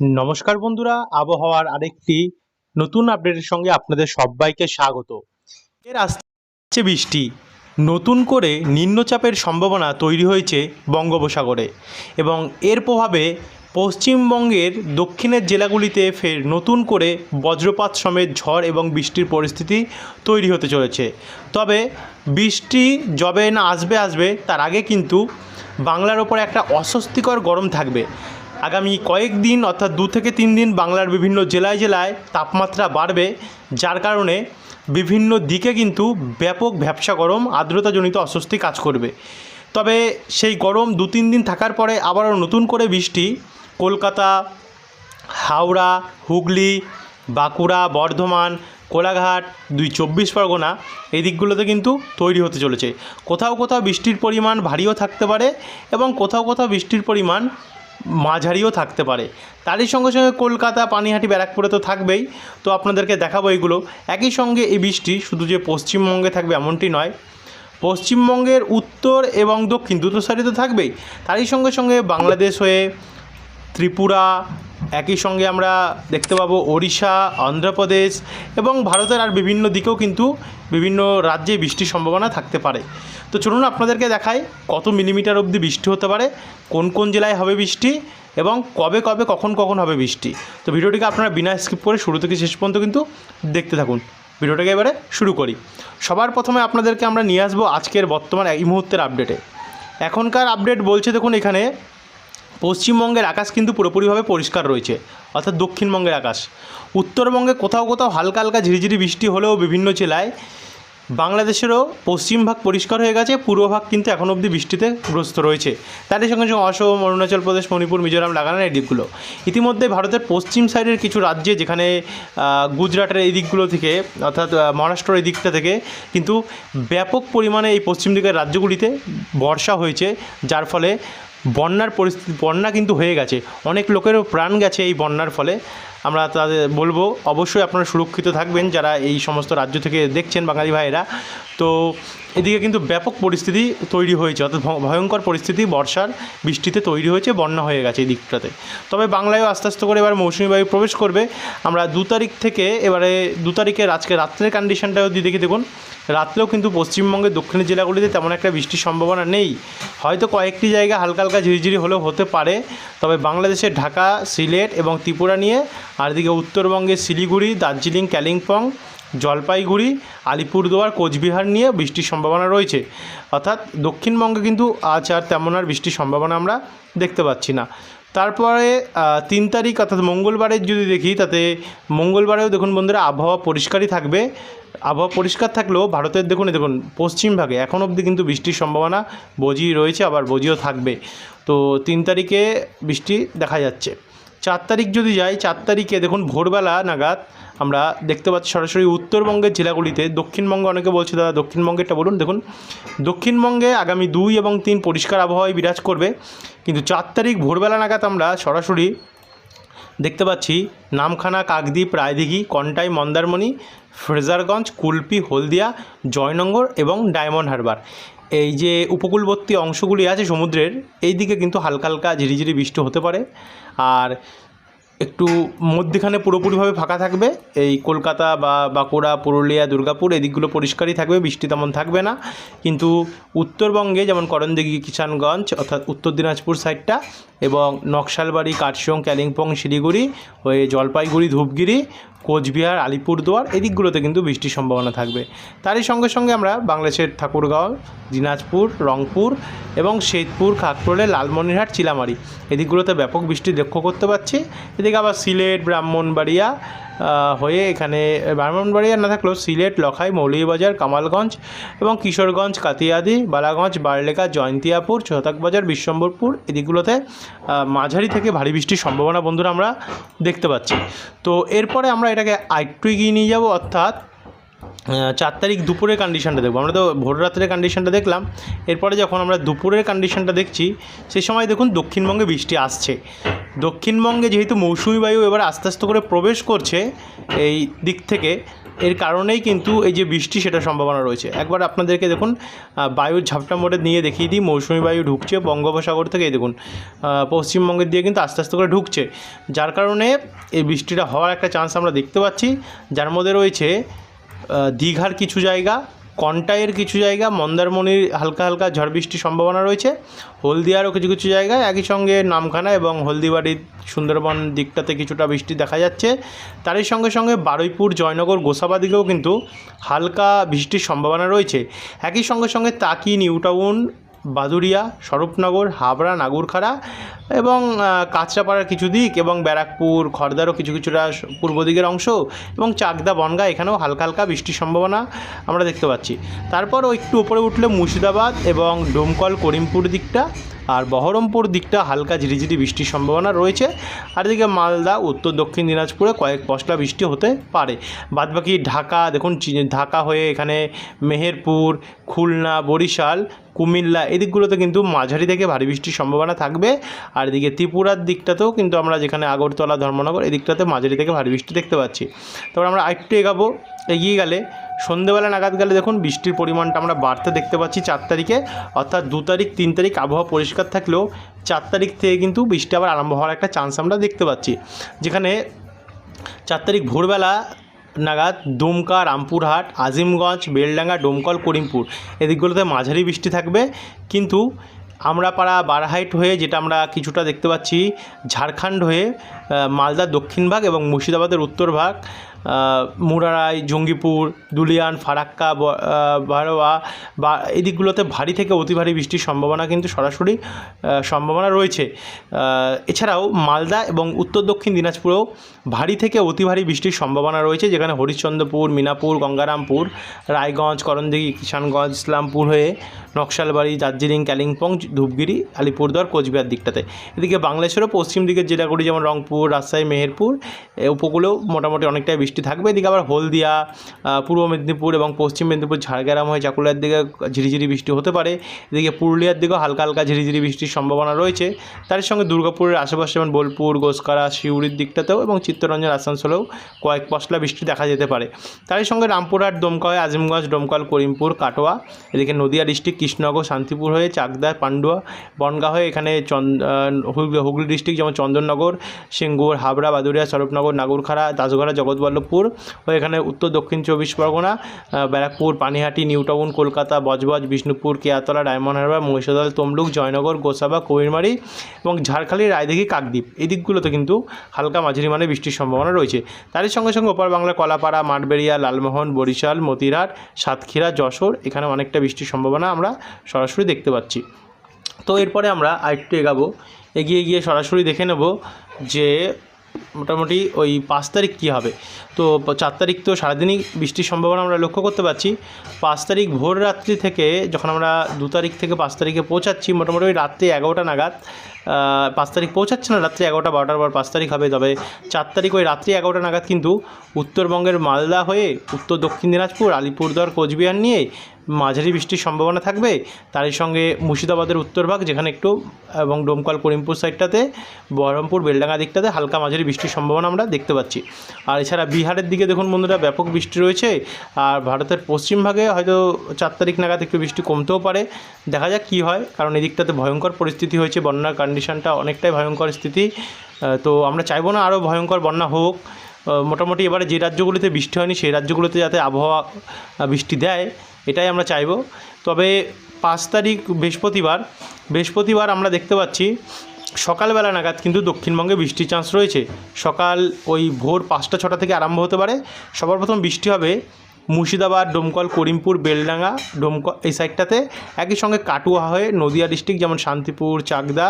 নমস্কার বন্ধুরা, আবহাওয়ার আরেকটি নতুন আপডেটের সঙ্গে আপনাদের সবাইকে স্বাগত। এর আসছে বৃষ্টি, নতুন করে নিম্নচাপের সম্ভাবনা তৈরি হয়েছে বঙ্গোপসাগরে এবং এর প্রভাবে পশ্চিমবঙ্গের দক্ষিণের জেলাগুলিতে ফের নতুন করে বজ্রপাত সমেত ঝড় এবং বৃষ্টির পরিস্থিতি তৈরি হতে চলেছে। তবে বৃষ্টি যবে না আসবে আসবে, তার আগে কিন্তু বাংলার ওপর একটা অস্বস্তিকর গরম থাকবে। আগামী কয়েকদিন অর্থাৎ দু থেকে তিন দিন বাংলার বিভিন্ন জেলায় জেলায় তাপমাত্রা বাড়বে, যার কারণে বিভিন্ন দিকে কিন্তু ব্যাপক ভ্যাবসা গরম, আর্দ্রতাজনিত অস্বস্তি কাজ করবে। তবে সেই গরম দু তিন দিন থাকার পরে আবারও নতুন করে বৃষ্টি, কলকাতা, হাওড়া, হুগলি, বাঁকুড়া, বর্ধমান, কোলাঘাট, দুই চব্বিশ পরগনা এই দিকগুলোতে কিন্তু তৈরি হতে চলেছে। কোথাও কোথাও বৃষ্টির পরিমাণ ভারীও থাকতে পারে এবং কোথাও কোথাও বৃষ্টির পরিমাণ মাঝারিও থাকতে পারে। তারই সঙ্গে সঙ্গে কলকাতা, পানিহাটি, ব্যারাকপুরে তো থাকবেই। তো আপনাদেরকে দেখাবো এগুলো। একই সঙ্গে এই বৃষ্টি শুধু যে পশ্চিমবঙ্গে থাকবে এমনটি নয়। পশ্চিমবঙ্গের উত্তর এবং দক্ষিণ দুটো সাইডে তো থাকবেই। তারই সঙ্গে সঙ্গে বাংলাদেশ হয়ে ত্রিপুরা, একই সঙ্গে আমরা দেখতে পাবো ওড়িশা, অন্ধ্রপ্রদেশ এবং ভারতের আর বিভিন্ন দিকেও কিন্তু বিভিন্ন রাজ্যে বৃষ্টির সম্ভাবনা থাকতে পারে। তো চলুন আপনাদেরকে দেখাই কত মিলিমিটার অবধি বৃষ্টি হতে পারে, কোন কোন জেলায় হবে বৃষ্টি এবং কবে কবে কখন কখন হবে বৃষ্টি। তো ভিডিওটিকে আপনারা বিনা স্কিপ করে শুরু থেকে শেষ পর্যন্ত কিন্তু দেখতে থাকুন। ভিডিওটাকে এবারে শুরু করি। সবার প্রথমে আপনাদেরকে আমরা নিয়ে আসব আজকের বর্তমান এই মুহূর্তের আপডেটে এখনকার আপডেট বলছে দেখুন এখানে পশ্চিমবঙ্গের আকাশ কিন্তু পুরোপুরিভাবে পরিষ্কার রয়েছে, অর্থাৎ দক্ষিণবঙ্গের আকাশ। উত্তরবঙ্গে কোথাও কোথাও হালকা হালকা ঝিরিঝিরি বৃষ্টি হলেও বিভিন্ন জেলায় বাংলাদেশেরও পশ্চিম ভাগ পরিষ্কার হয়ে গেছে, পূর্ব ভাগ কিন্তু এখন অবধি বৃষ্টিতে গ্রস্ত রয়েছে। তারই সঙ্গে সঙ্গে অসম, অরুণাচল প্রদেশ, মণিপুর, মিজোরাম লাগানো এই দিকগুলো। ইতিমধ্যে ভারতের পশ্চিম সাইডের কিছু রাজ্যে যেখানে গুজরাটের এই দিকগুলো থেকে, অর্থাৎ মহারাষ্ট্রের এই দিকটা থেকে কিন্তু ব্যাপক পরিমাণে এই পশ্চিম দিকের রাজ্যগুলিতে বর্ষা হয়েছে, যার ফলে বন্যার পরিস্থিতি, বন্যা কিন্তু হয়ে গেছে। অনেক লোকেরও প্রাণ গেছে এই বন্যার ফলে। আমরা তাদের বলব, অবশ্যই আপনারা সুরক্ষিত থাকবেন যারা এই সমস্ত রাজ্য থেকে দেখছেন বাঙালি ভাইয়েরা। তো এদিকে কিন্তু ব্যাপক পরিস্থিতি তৈরি হয়েছে, অর্থাৎ ভয়ঙ্কর পরিস্থিতি, বর্ষার বৃষ্টিতে তৈরি হয়েছে, বন্যা হয়ে গেছে এই দিকটাতে। তবে বাংলায়ও আস্তে আস্তে করে এবার মৌসুমি বায়ু প্রবেশ করবে। আমরা দু তারিখ থেকে এবারে, দু তারিখের আজকে রাত্রের কন্ডিশনটাও দিয়ে দেখি দেখুন। রাত্রেও কিন্তু পশ্চিমবঙ্গের দক্ষিণের জেলাগুলিতে তেমন একটা বৃষ্টির সম্ভাবনা নেই। হয়তো কয়েকটি জায়গা হালকা হালকা ঝিরিঝিরি হলেও হতে পারে। তবে বাংলাদেশের ঢাকা, সিলেট এবং ত্রিপুরা নিয়ে, আর এদিকে উত্তরবঙ্গের শিলিগুড়ি, দার্জিলিং, কালিম্পং জলপাইগুড়ি, আলিপুরদুয়ার, কোচবিহার নিয়ে বৃষ্টির সম্ভাবনা রয়েছে। অর্থাৎ দক্ষিণবঙ্গে কিন্তু আজ আর তেমন আর বৃষ্টির সম্ভাবনা আমরা দেখতে পাচ্ছি না। তারপরে তিন তারিখ অর্থাৎ মঙ্গলবারের যদি দেখি, তাতে মঙ্গলবারেও দেখুন বন্ধুরা, আবহাওয়া পরিষ্কারই থাকবে। আবহাওয়া পরিষ্কার থাকলেও ভারতের দেখুন দেখুন, পশ্চিম ভাগে এখন অবধি কিন্তু বৃষ্টির সম্ভাবনা বজি রয়েছে, আবার বজিও থাকবে। তো তিন তারিখে বৃষ্টি দেখা যাচ্ছে। চার তারিখ যদি যাই, চার তারিখে দেখুন ভোরবেলা নাগাদ আমরা দেখতে পাচ্ছি সরাসরি উত্তরবঙ্গের জেলাগুলিতে। দক্ষিণবঙ্গে অনেকে বলছে, দাদা, দক্ষিণবঙ্গেরটা বলুন, দেখুন। দক্ষিণবঙ্গে আগামী দুই এবং তিন পরিষ্কার আবহাওয়ায় বিরাজ করবে। কিন্তু চার তারিখ ভোরবেলা নাগাদ আমরা সরাসরি দেখতে পাচ্ছি নামখানা, কাকদ্বীপ, রায়দিঘি, কন্টাই, মন্দারমণি ফ্রেজারগঞ্জ, কুলপি, হলদিয়া জয়নগর এবং ডায়মন্ড হারবার। এই যে উপকূলবর্তী অংশগুলি আছে সমুদ্রের এই দিকে কিন্তু হালকা হালকা ঝিরিঝিরি বৃষ্টি হতে পারে। আর একটু মধ্যখানে পুরোপুরিভাবে ফাঁকা থাকবে। এই কলকাতা বা বাঁকুড়া, পুরুলিয়া, দুর্গাপুর এদিকগুলো পরিষ্কারই থাকবে, বৃষ্টি তেমন থাকবে না। কিন্তু উত্তরবঙ্গে যেমন করণদিঘি, কিষানগঞ্জ অর্থাৎ উত্তর দিনাজপুর সাইডটা এবং নকশালবাড়ি কার্শিয়ং কালিম্পং শিলিগুড়ি হয়ে জলপাইগুড়ি, ধূপগিরি কোচবিহার, আলিপুরদুয়ার এদিকগুলোতে কিন্তু বৃষ্টির সম্ভাবনা থাকবে। তারই সঙ্গে সঙ্গে আমরা বাংলাদেশের ঠাকুরগাঁও, দিনাজপুর, রংপুর এবং শেতপুর খাকরোলে লালমনিরহাট, চিলামারি এদিকগুলোতে ব্যাপক বৃষ্টি লক্ষ্য করতে পারছি। এদিকে আবার সিলেট, ব্রাহ্মণবাড়িয়া হয়ে এখানে ব্রাহ্মণবাড়িয়া, না থাকলেও সিলেট, লখাই, মৌলভীবাজার, কামালগঞ্জ এবং কিশোরগঞ্জ, কাতিয়াদি, বালাগঞ্জ বারলেখা জয়ন্তিয়াপুর ছতাকবাজার বিশ্বম্বরপুর এদিকগুলোতে মাঝারি থেকে ভারী বৃষ্টির সম্ভাবনা বন্ধুরা আমরা দেখতে পাচ্ছি। তো এরপরে আমরা এটাকে আরেকটু এগিয়ে নিয়ে যাব, অর্থাৎ চার তারিখ দুপুরের কন্ডিশনটা দেখব। আমরা তো ভোর রাত্রের কন্ডিশনটা দেখলাম। এরপরে যখন আমরা দুপুরের কন্ডিশনটা দেখছি, সে সময় দেখুন দক্ষিণবঙ্গে বৃষ্টি আসছে। দক্ষিণবঙ্গে যেহেতু মৌসুমি বায়ু এবার আস্তে আস্তে করে প্রবেশ করছে এই দিক থেকে, এর কারণেই কিন্তু এই যে বৃষ্টি সেটা সম্ভাবনা রয়েছে। একবার আপনাদেরকে দেখুন বায়ুর ঝাপটা মোড়ে নিয়ে দেখিয়ে দিই, মৌসুমি বায়ু ঢুকছে বঙ্গোপসাগর থেকে দেখুন পশ্চিমবঙ্গের দিয়ে কিন্তু আস্তে আস্তে করে ঢুকছে। যার কারণে এই বৃষ্টিটা হওয়ার একটা চান্স আমরা দেখতে পাচ্ছি। যার মধ্যে রয়েছে দীঘার কিছু জায়গা, কন্টাইয়ের কিছু জায়গা, মন্দারমণির হালকা হালকা ঝড় বৃষ্টির সম্ভাবনা রয়েছে। হলদিয়ারও কিছু কিছু জায়গা একই সঙ্গে নামখানা এবং হলদিবাড়ির সুন্দরবন দিকটাতে কিছুটা বৃষ্টি দেখা যাচ্ছে। তারই সঙ্গে সঙ্গে বারুইপুর, জয়নগর, গোসাবা দিকেও কিন্তু হালকা বৃষ্টির সম্ভাবনা রয়েছে। একই সঙ্গে সঙ্গে তাকি নিউ টাউন বাদুরিয়া স্বরূপনগর, হাবড়া, নাগুরখাড়া এবং কাঁচরাপাড়ার কিছু দিক এবং ব্যারাকপুর, খড়দারও কিছু কিছুটা পূর্ব দিকের অংশ এবং চাকদা বনগা, এখানেও হালকা হালকা বৃষ্টির সম্ভাবনা আমরা দেখতে পাচ্ছি। তারপর একটু উপরে উঠলে মুর্শিদাবাদ এবং ডোমকল, করিমপুর দিকটা আর বহরমপুর দিকটা হালকা ঝিরিঝিরি বৃষ্টির সম্ভাবনা রয়েছে। আর এদিকে মালদা, উত্তর, দক্ষিণ দিনাজপুরে কয়েক পশলা বৃষ্টি হতে পারে। বাদবাকি ঢাকা, দেখুন ঢাকা হয়ে এখানে মেহেরপুর, খুলনা, বরিশাল, কুমিল্লা এদিকগুলোতে কিন্তু মাঝারি থেকে ভারী বৃষ্টির সম্ভাবনা থাকবে। আর এদিকে ত্রিপুরার দিকটাতেও কিন্তু আমরা যেখানে আগরতলা, ধর্মনগর এদিকটাতে মাঝারি থেকে ভারী বৃষ্টি দেখতে পাচ্ছি। তারপর আমরা আরেকটু এগাবো, এগিয়ে গেলে সন্ধেবেলা নাগাদ গেলে দেখুন বৃষ্টির পরিমাণটা আমরা বাড়তে দেখতে পাচ্ছি চার তারিখে অর্থাৎ দু তারিখ তিন তারিখ আবহাওয়া পরিষ্কার থাকলেও চার তারিখ থেকে কিন্তু বৃষ্টি আবার আরম্ভ হওয়ার একটা চান্স আমরা দেখতে পাচ্ছি। যেখানে চার তারিখ ভোরবেলা নাগাদ দুমকা রামপুরহাট আজিমগঞ্জ বেলডাঙ্গা ডোমকল করিমপুর এদিকগুলোতে মাঝারি বৃষ্টি থাকবে। কিন্তু আমরা পাড়া বারহাইট হয়ে যেটা আমরা কিছুটা দেখতে পাচ্ছি ঝাড়খণ্ড হয়ে আহ, মালদার দক্ষিণ ভাগ এবং মুর্শিদাবাদের উত্তর ভাগ মুরারাই, জঙ্গিপুর, দুলিয়ান, ফারাক্কা বারোয়া বা এই দিকগুলোতে ভারী থেকে অতি ভারী বৃষ্টির সম্ভাবনা কিন্তু সরাসরি সম্ভাবনা রয়েছে। এছাড়াও মালদা এবং উত্তর দক্ষিণ দিনাজপুরেও ভারী থেকে অতি ভারী বৃষ্টির সম্ভাবনা রয়েছে, যেখানে হরিশ্চন্দ্রপুর, মিনাপুর, গঙ্গারামপুর, রায়গঞ্জ, করণদিঘি, কিষানগঞ্জ, ইসলামপুর হয়ে নকশালবাড়ি, দার্জিলিং, কালিম্পং, ধূপগিরি, আলিপুরদুয়ার, কোচবিহার দিকটাতে। এদিকে বাংলাদেশেরও পশ্চিম দিকের জেলাগুলি যেমন রংপুর, রাজশাহী, মেহেরপুর উপকূলেও মোটামুটি অনেকটাই বৃষ্টি থাকবে, এদিকে আবার হলদিয়া পূর্ব মেদিনীপুর এবং পশ্চিম মেদিনীপুর, ঝাড়গ্রাম হয়ে চাকুলিয়ার দিকে ঝিরিঝিরি বৃষ্টি হতে পারে। এদিকে পুরুলিয়ার দিকেও হালকা হালকা ঝিরিঝিরি বৃষ্টির সম্ভাবনা রয়েছে। তার সঙ্গে দুর্গাপুরের আশেপাশে যেমন বোলপুর গোসকারা শিউরির দিকটাতেও এবং চিত্তরঞ্জন, আসানসোলেও কয়েক পশলা বৃষ্টি দেখা যেতে পারে। তারই সঙ্গে রামপুরহাট দমকা হয়ে আজিমগঞ্জ ডোমকল করিমপুর, কাটোয়া, এদিকে নদিয়া ডিস্ট্রিক্ট, কৃষ্ণনগর, শান্তিপুর হয়ে চাকদা, পান্ডুয়া, বনগাঁ হয়ে এখানে হুগলি ডিস্ট্রিক্ট যেমন চন্দননগর, সিঙ্গুর, হাবড়া বাদুরিয়া স্বরূপনগর, নাগরখাড়া, দাসগড়া জগৎবল্লভপুর ও এখানে উত্তর দক্ষিণ চব্বিশ Pargana Barrackpore, Panihati, New Town, Kolkata, Budge Budge, Bishnupur, Keyatala, Diamond Harbour, Mahishadal, Tamluk, Joynagar, Gosaba, Kabirmari এবং ঝাড়খালি, রায়দিঘি, কাকদ্বীপ। এই দিকগুলোতে কিন্তু হালকা মাঝারি মানে বৃষ্টির সম্ভাবনা রয়েছে। তারই সঙ্গে সঙ্গে ওপার বাংলার কলাপাড়া, মাঠবেড়িয়া, লালমোহন, বরিশাল, মতিরহাট, সাতক্ষীরা, যশোর, এখানে অনেকটা বৃষ্টির সম্ভাবনা আমরা সরাসরি দেখতে পাচ্ছি। তো এরপরে আমরা আরেকটু এগাবো। এগিয়ে গিয়ে সরাসরি দেখে নেব যে মোটামুটি ওই পাঁচ তারিখ কী হবে? তো চার তারিখ তো সারাদিনই বৃষ্টির সম্ভাবনা আমরা লক্ষ্য করতে পারছি। পাঁচ তারিখ ভোর রাত্রি থেকে যখন আমরা দু তারিখ থেকে পাঁচ তারিখে পৌঁছাচ্ছি, মোটামুটি ওই রাত্রি এগারোটা নাগাদ পাঁচ তারিখ পৌঁছাচ্ছে না, রাত্রি এগারোটা, বারোটার পর পাঁচ তারিখ হবে। তবে চার তারিখ ওই রাত্রি এগারোটা নাগাদ কিন্তু উত্তরবঙ্গের মালদা হয়ে উত্তর দক্ষিণ দিনাজপুর, আলিপুরদুয়ার, কোচবিহার নিয়ে মাঝারি বৃষ্টির সম্ভাবনা থাকবে। তারই সঙ্গে মুর্শিদাবাদের উত্তরভাগ যেখানে একটু, এবং ডোমকল, করিমপুর সাইডটাতে, বহরমপুর, বেলডাঙ্গা দিকটাতে হালকা মাঝারি বৃষ্টির সম্ভাবনা আমরা দেখতে পাচ্ছি। আর এছাড়া বিহারের দিকে দেখুন বন্ধুরা, ব্যাপক বৃষ্টি রয়েছে। আর ভারতের পশ্চিম ভাগে হয়তো চার তারিখ নাগাদ একটু বৃষ্টি কমতেও পারে। দেখা যাক কী হয়, কারণ এদিকটাতে ভয়ঙ্কর পরিস্থিতি হয়েছে বন্যার কন্ডিশনটা অনেকটাই ভয়ঙ্কর স্থিতি। তো আমরা চাইব না আরও ভয়ঙ্কর বন্যা হোক। মোটামুটি এবারে যে রাজ্যগুলিতে বৃষ্টি হয়নি, সেই রাজ্যগুলোতে যাতে আবহাওয়া বৃষ্টি দেয়, এটাই আমরা চাইব। তবে পাঁচ তারিখ বৃহস্পতিবার বৃহস্পতিবার আমরা দেখতে পাচ্ছি সকালবেলা নাগাদ কিন্তু দক্ষিণবঙ্গে বৃষ্টির চান্স রয়েছে। সকাল ওই ভোর পাঁচটা, ছটা থেকে আরম্ভ হতে পারে। সবার প্রথম বৃষ্টি হবে মুর্শিদাবাদ, ডোমকল, করিমপুর, বেলডাঙ্গা ডোমকল এই সাইডটাতে একই সঙ্গে কাটুয়া হয়ে নদিয়া ডিস্ট্রিক্ট যেমন শান্তিপুর, চাকদা,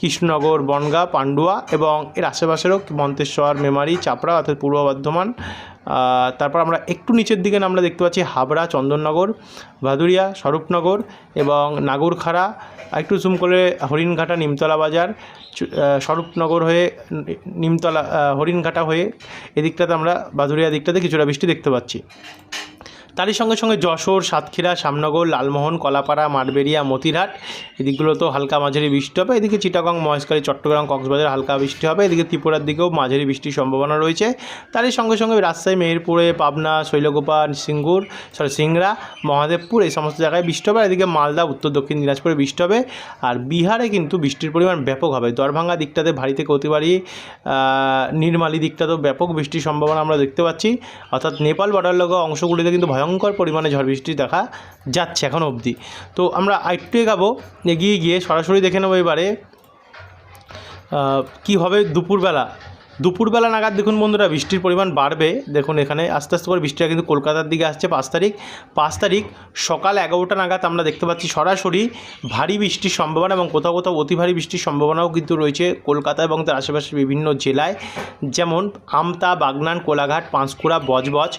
কৃষ্ণনগর, বনগা, পান্ডুয়া এবং এর আশেপাশেরও মন্তেশ্বর, মেমারি, চাপড়া অর্থাৎ পূর্ব বর্ধমান তারপর আমরা একটু নিচের দিকে আমরা দেখতে পাচ্ছি হাবড়া, চন্দননগর, ভাদুরিয়া, স্বরূপনগর এবং নাগরখাড়া। একটু জুম করে হরিণঘাটা, নিমতলা বাজার স্বরূপনগর হয়ে নিমতলা হরিণঘাটা হয়ে এদিকটাতে আমরা ভাদুরিয়া দিকটাতে কিছুটা বৃষ্টি দেখতে পাচ্ছি। তারই সঙ্গে সঙ্গে যশোর সাতক্ষীরা শ্যামনগর লালমোহন কলাপাড়া মাঠবেড়িয়া মতিরহাট এদিকগুলোতেও হালকা মাঝারি বৃষ্টি হবে। এদিকে চিটাগং মহেশখালী চট্টগ্রাম কক্সবাজার হালকা বৃষ্টি হবে। এদিকে ত্রিপুরার দিকেও মাঝারি বৃষ্টির সম্ভাবনা রয়েছে। তারই সঙ্গে সঙ্গে রাজশাহী মেহেরপুরে পাবনা শৈলকুপা সিঙ্গুর সরি সিংড়া মহাদেবপুর এই সমস্ত জায়গায় বৃষ্টি হবে। এদিকে মালদা উত্তর দক্ষিণ দিনাজপুরে বৃষ্টি হবে। আর বিহারে কিন্তু বৃষ্টির পরিমাণ ব্যাপক হবে। দরভাঙ্গা দিকটাতে ভারী থেকে অতি ভারী আহ, নির্মালি দিকটাতেও ব্যাপক বৃষ্টির সম্ভাবনা আমরা দেখতে পাচ্ছি। অর্থাৎ নেপাল বর্ডার লগা অংশগুলিতে কিন্তু ভয়ঙ্কর পরিমাণে ঝড় বৃষ্টি দেখা যাচ্ছে এখনও অবধি। তো আমরা আরেকটু এগাবো, এগিয়ে গিয়ে সরাসরি দেখে নেব এবারে কি হবে দুপুরবেলা। দুপুরবেলা নাগাদ দেখুন বন্ধুরা, বৃষ্টির পরিমাণ বাড়বে। দেখুন এখানে আস্তে আস্তে করে বৃষ্টিটা কিন্তু কলকাতার দিকে আসছে পাঁচ তারিখ। পাঁচ তারিখ সকাল এগারোটা নাগাদ আমরা দেখতে পাচ্ছি সরাসরি ভারী বৃষ্টির সম্ভাবনা এবং কোথাও কোথাও অতি ভারী বৃষ্টির সম্ভাবনাও কিন্তু রয়েছে কলকাতা এবং তার আশেপাশের বিভিন্ন জেলায়। যেমন আমতা, বাগনান, কোলাঘাট, পাঁশকুড়া, বজবজ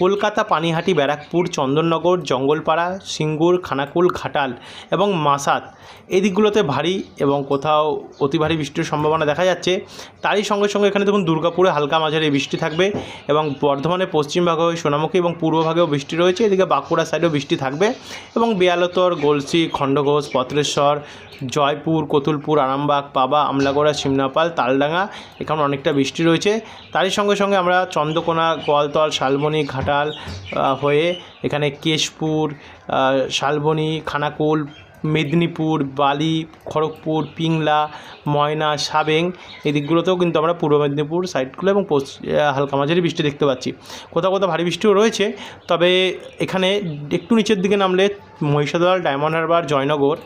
কলকাতা, পানিহাটি, ব্যারাকপুর, চন্দননগর, জঙ্গলপাড়া, সিঙ্গুর, খানাকুল, ঘাটাল এবং মাসাত এদিকগুলোতে ভারী এবং কোথাও অতি ভারী বৃষ্টির সম্ভাবনা দেখা যাচ্ছে। তারই সঙ্গে সঙ্গে এখানে দেখুন দুর্গাপুরে হালকা মাঝারি বৃষ্টি থাকবে এবং বর্ধমানের পশ্চিম ভাগে সোনামুখী এবং পূর্ব ভাগেও বৃষ্টি রয়েছে। এদিকে বাঁকুড়া সাইডেও বৃষ্টি থাকবে এবং বেয়ালতর, গলসি, খণ্ডঘোষ, পত্রেশ্বর, জয়পুর, কতুলপুর, আরামবাগ, পাবা, আমলাগড়া, সিমনাপাল, তালডাঙ্গা এখানে অনেকটা বৃষ্টি রয়েছে। তারই সঙ্গে সঙ্গে আমরা চন্দ্রকোনা, গোয়ালতল, শালবনি ঘাটাল হয়ে এখানে কেশপুর শালবনি, খানাকুল, মেদিনীপুর, বালি, খড়গপুর, পিংলা, ময়না, সাবেং এই দিকগুলোতেও কিন্তু আমরা পূর্ব মেদিনীপুর সাইডগুলো এবং হালকা মাঝারি বৃষ্টি দেখতে পাচ্ছি। কোথাও কোথাও ভারী বৃষ্টিও রয়েছে, তবে এখানে একটু নিচের দিকে নামলে মহিষাদল, ডায়মন্ড হারবার, জয়নগর,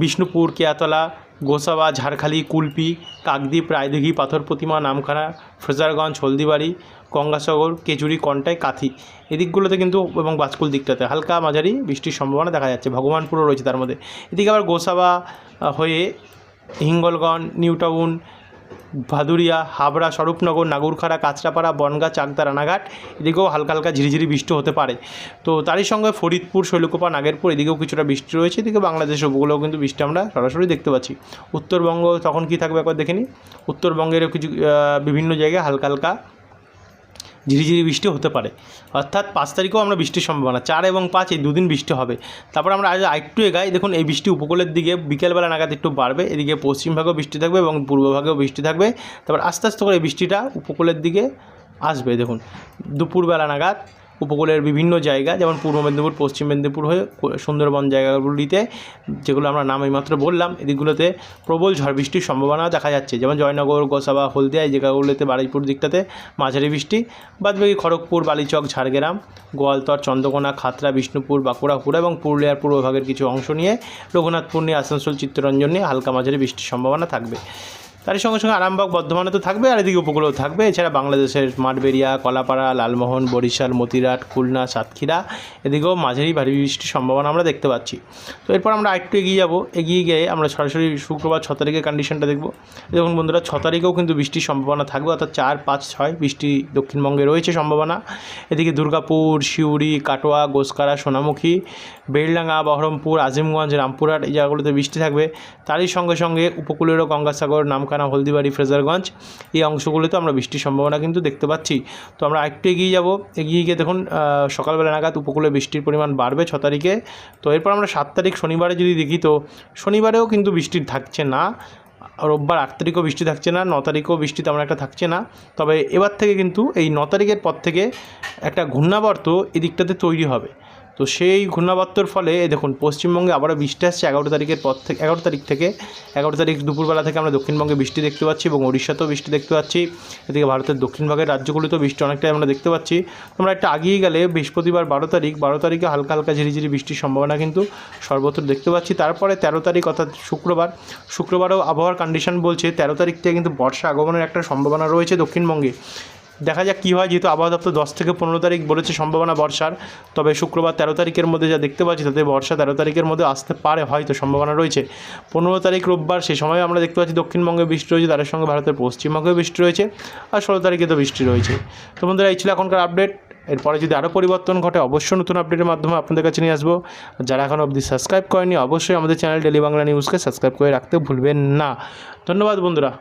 বিষ্ণুপুর, কেয়াতলা, গোসাবা, ঝাড়খালি, কুলপি, কাকদ্বীপ, রায়দিঘি, পাথর প্রতিমা, নামখানা, ফ্রেজারগঞ্জ, হলদিবাড়ি গঙ্গাসাগর কেজুরি কন্টাই, কাথি। এদিকগুলোতে কিন্তু এবং বাজকুল দিকটাতে হালকা মাঝারি বৃষ্টির সম্ভাবনা দেখা যাচ্ছে। ভগবানপুরও রয়েছে তার মধ্যে। এদিকে আবার গোসাবা হয়ে হিঙ্গলগঞ্জ নিউ টাউন ভাদুরিয়া, হাবড়া, স্বরূপনগর, নাগুরখাড়া, কাঁচরাপাড়া, বনগা, চাকদা, রানাঘাট, এদিকেও হালকা হালকা ঝিরিঝিরি বৃষ্টি হতে পারে। তো তারই সঙ্গে ফরিদপুর, শৈলকুপা, নাগেরপুর এদিকেও কিছুটা বৃষ্টি রয়েছে। এদিকে বাংলাদেশের উপকূলেও কিন্তু বৃষ্টি আমরা সরাসরি দেখতে পাচ্ছি। উত্তরবঙ্গ তখন কি থাকবে একবার দেখে নিই। উত্তরবঙ্গেরও কিছু বিভিন্ন জায়গায় হালকা হালকা ঝিরিঝিরি বৃষ্টি হতে পারে। অর্থাৎ পাঁচ তারিখেও আমরা বৃষ্টির সম্ভাবনা, চার এবং পাঁচ এই দুদিন বৃষ্টি হবে। তারপর আমরা আজ আরেকটু এগাই, দেখুন এই বৃষ্টি উপকূলের দিকে বিকেলবেলা নাগাদ একটু বাড়বে, এদিকে পশ্চিমভাগেও বৃষ্টি থাকবে এবং পূর্বভাগেও বৃষ্টি থাকবে। তারপর আস্তে আস্তে করে এই বৃষ্টিটা উপকূলের দিকে আসবে, দেখুন। দুপুরবেলা নাগাদ উপকূলের বিভিন্ন জায়গা, যেমন পূর্ব মেদিনীপুর, পশ্চিম মেদিনীপুর হয়ে সুন্দরবন জায়গাগুলিতে, যেগুলো আমরা নাম এইমাত্র বললাম, এদিকগুলোতে প্রবল ঝড় বৃষ্টির সম্ভাবনা দেখা যাচ্ছে। যেমন জয়নগর, গোসাবা, হলদিয়া, এই জায়গাগুলোতে বারুইপুর দিকটাতে মাঝারি বৃষ্টি। বাদবাকি খড়গপুর, বালিচক, ঝাড়গ্রাম, গোয়ালতর, চন্দ্রকোনা, খাতড়া, বিষ্ণুপুর, বাঁকুড়া হুড়া এবং পুরুলিয়ার পূর্বভাগের কিছু অংশ নিয়ে রঘুনাথপুর নিয়ে আসানসোল, চিত্তরঞ্জন নিয়ে হালকা মাঝারি বৃষ্টির সম্ভাবনা থাকবে। তারই সঙ্গে সঙ্গে আরামবাগ, বর্ধমানে তো থাকবে, আর এদিকে উপকূলেও থাকবে। এছাড়া বাংলাদেশের মাঠবেড়িয়া, কলাপাড়া, লালমোহন, বরিশাল, মতিরাট, খুলনা, সাতক্ষীরা, এদিকেও মাঝারি ভারী বৃষ্টির সম্ভাবনা আমরা দেখতে পাচ্ছি। তো এরপর আমরা একটু এগিয়ে যাব। এগিয়ে গিয়ে আমরা সরাসরি শুক্রবার ছ তারিখের কন্ডিশনটা দেখব। দেখুন বন্ধুরা, ছ তারিখেও কিন্তু বৃষ্টির সম্ভাবনা থাকবে, অর্থাৎ চার, পাঁচ, ছয় বৃষ্টি দক্ষিণবঙ্গে রয়েছে সম্ভাবনা। এদিকে দুর্গাপুর সিউড়ি কাটোয়া, গোসকারা, সোনামুখী বেলডাঙ্গা বহরমপুর, আজিমগঞ্জ, রামপুরহাট এই জায়গাগুলোতে বৃষ্টি থাকবে। তারই সঙ্গে সঙ্গে উপকূলেরও গঙ্গাসাগর নামখানা হলদিবাড়ি, ফ্রেজারগঞ্জ, এই অংশগুলিতে আমরা বৃষ্টির সম্ভাবনা কিন্তু দেখতে পাচ্ছি। তো আমরা একটু এগিয়ে যাব। এগিয়ে গিয়ে দেখুন সকালবেলা নাগাদ উপকূলে বৃষ্টির পরিমাণ বাড়বে ছ তারিখে। তো এরপর আমরা সাত তারিখ শনিবারে যদি দেখি তো, শনিবারেও কিন্তু বৃষ্টি থাকছে না। রোববার আট তারিখও বৃষ্টি থাকছে না, ন তারিখও বৃষ্টি তেমন একটা থাকছে না। তবে এবার থেকে কিন্তু এই ন তারিখের পর থেকে একটা ঘূর্ণাবর্ত এদিকটাতে তৈরি হবে। তো সেই ঘূর্ণাবর্তর ফলে দেখুন, পশ্চিমবঙ্গে আবারও বৃষ্টি আসছে এগারো তারিখের পর থেকে, এগারো তারিখ থেকে, এগারো তারিখ দুপুরবেলা থেকে আমরা দক্ষিণবঙ্গে বৃষ্টি দেখতে পাচ্ছি এবং উড়িষ্যাতেও বৃষ্টি দেখতে পাচ্ছি। এদিকে ভারতের দক্ষিণ ভাগের রাজ্যগুলিতেও বৃষ্টি অনেকটাই আমরা দেখতে পাচ্ছি। তোমরা একটা আগিয়ে গেলে বৃহস্পতিবার বারো তারিখ, বারো তারিখে হালকা হালকা ঝিরিঝিরি বৃষ্টির সম্ভাবনা কিন্তু সর্বত্র দেখতে পাচ্ছি। তারপরে তেরো তারিখ, অর্থাৎ শুক্রবার, শুক্রবারও আবহাওয়ার কন্ডিশন বলছে, তেরো তারিখ থেকে কিন্তু বর্ষা আগমনের একটা সম্ভাবনা রয়েছে দক্ষিণবঙ্গে। দেখা যাক কী হয়, যেহেতু আবহাওয়া দপ্তর দশ থেকে পনেরো তারিখ বলেছে সম্ভাবনা বর্ষার, তবে শুক্রবার তেরো তারিখের মধ্যে যা দেখতে পাচ্ছি তাতে বর্ষা তেরো তারিখের মধ্যে আসতে পারে, হয়তো সম্ভাবনা রয়েছে। পনেরো তারিখ রোববার, সে সময় আমরা দেখতে পাচ্ছি দক্ষিণবঙ্গে বৃষ্টি রয়েছে, তার সঙ্গে ভারতের পশ্চিমবঙ্গেও বৃষ্টি রয়েছে, আর ষোলো তারিখে তো বৃষ্টি রয়েছে। তো বন্ধুরা, এই ছিল এখনকার আপডেট। এরপরে যদি আরও পরিবর্তন ঘটে, অবশ্যই নতুন আপডেটের মাধ্যমে আপনাদের কাছে নিয়ে আসব। যারা এখন অবধি সাবস্ক্রাইব করেনি অবশ্যই আমাদের চ্যানেল ডেলি বাংলা নিউজকে সাবস্ক্রাইব করে রাখতে ভুলবেন না। ধন্যবাদ বন্ধুরা।